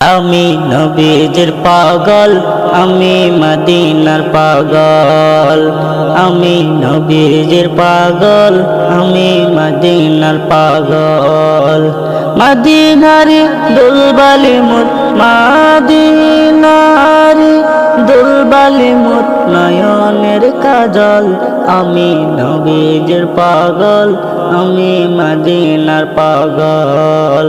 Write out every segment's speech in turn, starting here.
আমি নবীজির পাগল, আমি মদিনার পাগল। আমি নবীজির পাগল, আমি মদিনার পাগল। মদিনারি দুলবালি মুর, মাদিনারি দুলবালি মুর, নয়নের কাজল। আমি নবীজির পাগল, আমি মদিনার পাগল।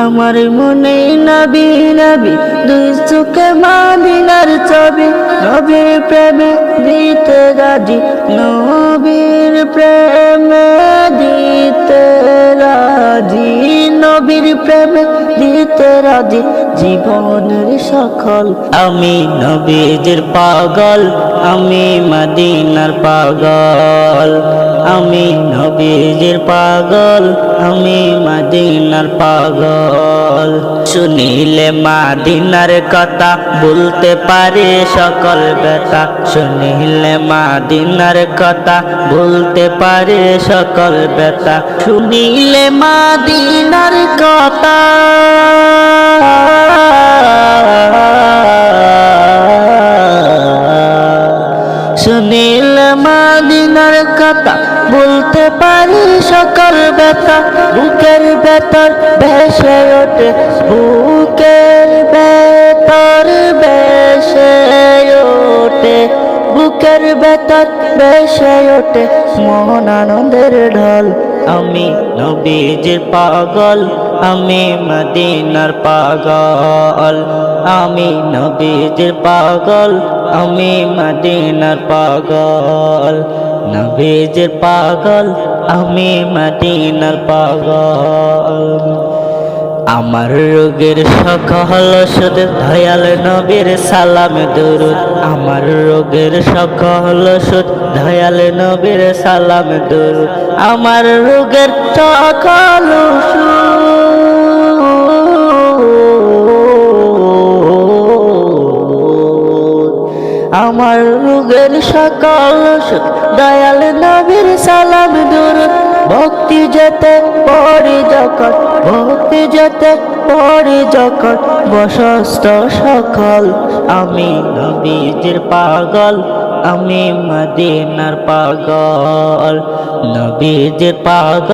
আমার মনে নবী নবী দুই চোখে মাদিনার ছবি। নবীর প্রেমে দিতে গাজি নবীর প্রেমে প্রেমে দিতে রাজি জীবনের সকল। আমি নবীজির পাগল, আমি মদিনার পাগল। আমি নবীজির পাগল, আমি মদিনার পাগল। শুনিলে মাদিনার কথা, বলতে পারে সকল ব্যথা। শুনিলে মাদিনার কথা, বলতে পারে সকল ব্যথা। শুনিলে মাদিনার কথা সুনীল মাদিনার কথা বলতে পারি সকল ব্যথা, বুকের ভেতর ভেসে ওঠে, বুকের ভেতর ভেসে ওঠে, বুকের ভেতর ভেসে ওঠে, মোহন আনন্দের ঢল। আমি নবীজির পাগল, আমি মদিনার পাগল। আমি নবীজির পাগল, আমি মদিনার পাগল। নবীজির পাগল, আমি মদিনার পাগল। আমার রোগের সকল ওষুধ, দয়াল নবীর সালাম দরুদ। আমার রোগের সকল ওষুধ, দয়াল নবীর সালাম দরুদ। আমার রোগের সকল আমার রোগের সকল ওষুধ, দয়াল নবীর সালাম দরুদ। ভক্তি যেতে পরে যখন, ভক্তি যেতে পরে যখন, বসস্ত সকল, আমি নবীজির পাগল, আমি মদিনার পাগল, নবীজির পাগল।